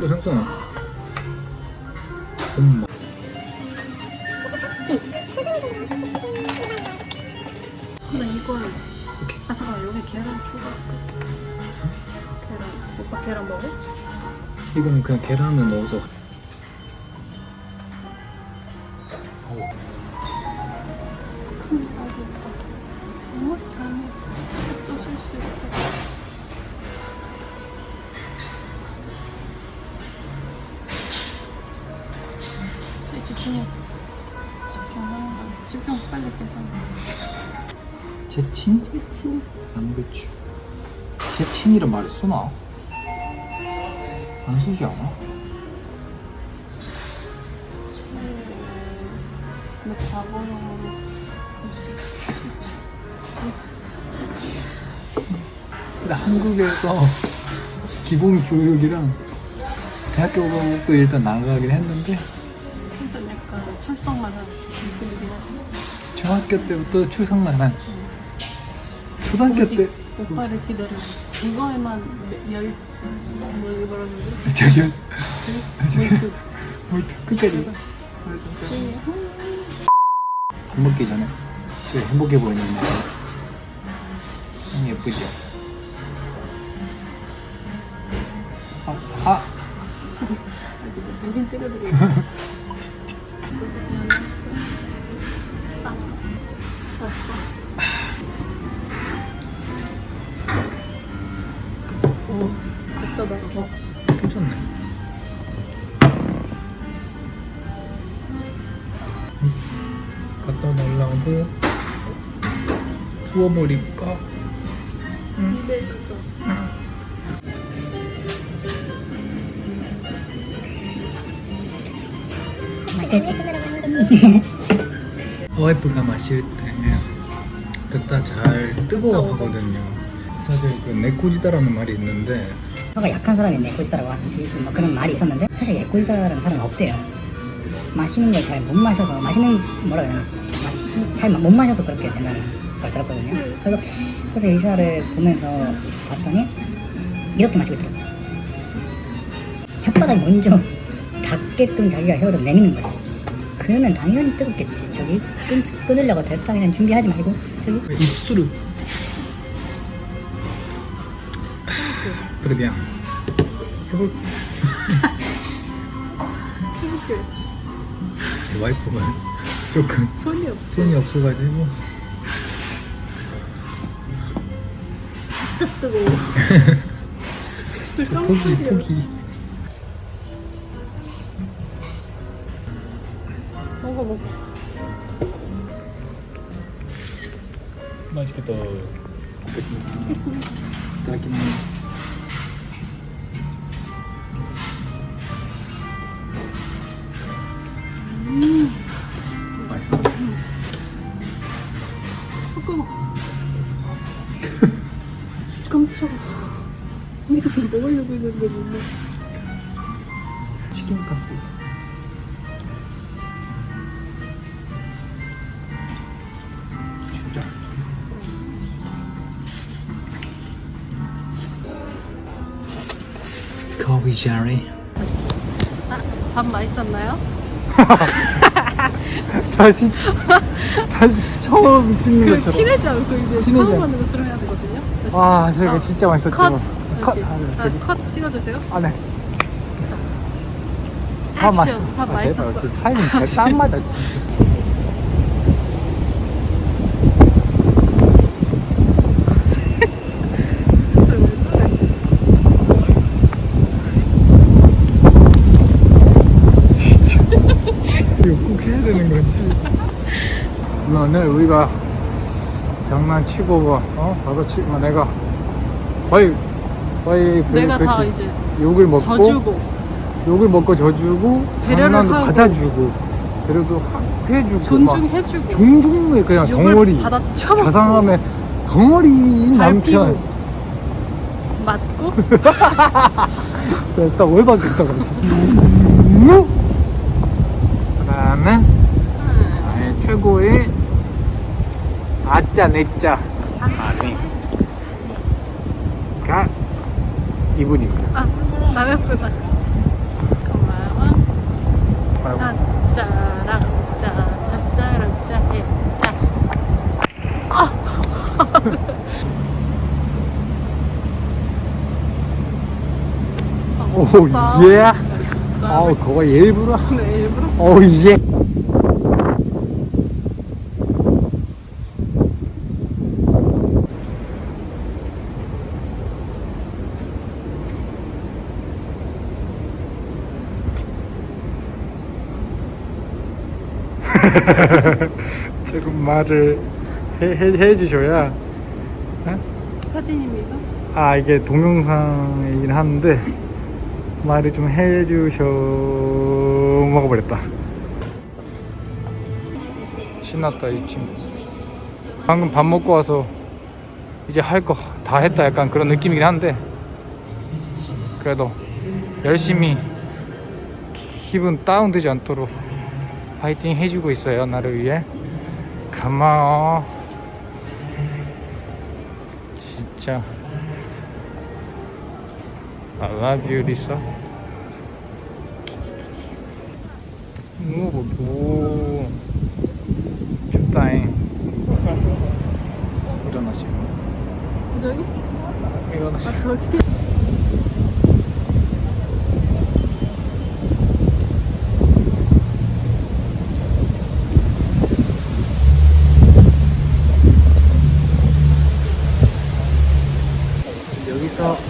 또 생선아. 엄마. 근데 이걸 오케이. 아 잠깐 여기 계란 추가 계란 오빠 계란 먹어? 이거는 그냥 계란을 넣어서. 큰 아기 오빠 너무 잘해 또 실수 집중해 집중하는 거 집중 빨리 계산해 제친? 그치 양배추. 제친이란 말이 쓰나? 안 쓰지 않아? 근데 과거형으로 근데 한국에서 기본 교육이랑 대학교 가고 일단 나가긴 했는데 출석만 한 느낌이긴 하지 중학교 때부터 출석만 한 초등학교 오직 때 오빠를 기다려 그거에만 열 뭐, 뭐라 그러지? 저기 몰두. 뭘 끝까지. 밥 먹기 전에 제일 행복해 보이는 거 너무 예쁘죠? 아, 아. 대신 나 어, 괜찮네 갖다 달라고? 부어버릴까? 입에 있어 와이프가 마실 때 됐다 잘 뜨거워 하거든요 사실 그 네코지다라는 말이 있는데 혀가 약한 사람이 네코지다라고 하는 뭐 그런 말이 있었는데 사실 네코지다라는 사람은 없대요. 마시는 걸 잘 못 마셔서 마시는 뭐라 해야 되나 잘 못 마셔서 그렇게 된다는 걸 들었거든요. 그래서 그래서 의사를 보면서 봤더니 이렇게 마시고 있더라고요. 혓바닥 먼저 닿게끔 자기가 혀를 내미는 거죠. 그러면 당연히 뜨겁겠지. 저기 끊, 끊으려고 됐다 그냥 준비하지 말고. 저기. 입술을. 그래 그냥 해볼 이렇게 와이프가 조금 손이 없어. 손이 없어가지고. 뜨 뜨거워. 진짜 포기 깜짝이야. 포기. 먹어 맛있겠다. 맛있어. 잠깐만 깜짝아 이거 먹으려고 했는데 못 먹어 치킨 카스 커피 자리 아, 밥 맛있었나요? 다시 다시 처음 찍는 그 것처럼 티내지 않고 이제 티내지 처음. 하는 것처럼 해야 되거든요 다시. 아 저희가 어, 진짜 맛있었죠 컷! 컷! 아, 네, 아, 저기. 컷 찍어주세요 아 네 액션 밥 맛있었어 진짜 타이밍 잘 딱 맞아 진짜 왜 저래 꼭 해야 되는 건지. 오늘 우리가 장난치고 뭐 어? 받아치고 내가 거의 거의 그, 내가 다 그치. 이제 욕을 먹고 져주고. 욕을 먹고 져주고 배려를 장난도 하고. 받아주고 배려도 하- 해주고 막 존중해주고. 존중의 그냥 욕을 덩어리. 받아 쳐먹고. 자상함의 덩어리인 밟히고 남편. 맞고? 네, 딱 월박 있다 그랬어 그 다음에 나의 최고의 아짜 내짜 아니가 이분입니다 아 남의 쁘다 아이고. 사자랑 자 사자랑 자해 자오 싸. 예. 싸. 아우 그거 일부러. 네 일부러 오 예. 조금 말을 해, 해, 해주셔야 어? 사진입니다. 아 이게 동영상이긴 한데 말을 좀 해주셔 먹어버렸다. 신났다 이 친구. 방금 밥 먹고 와서 이제 할 거 다 했다 약간 그런 느낌이긴 한데 그래도 열심히 기분 다운되지 않도록 파이팅 해주고 있어요 나를 위해. 고마워 진짜. I love you 리사. 오, 오. 춥다잉. 일어나시 저기? 일어나시 아 저기 여기서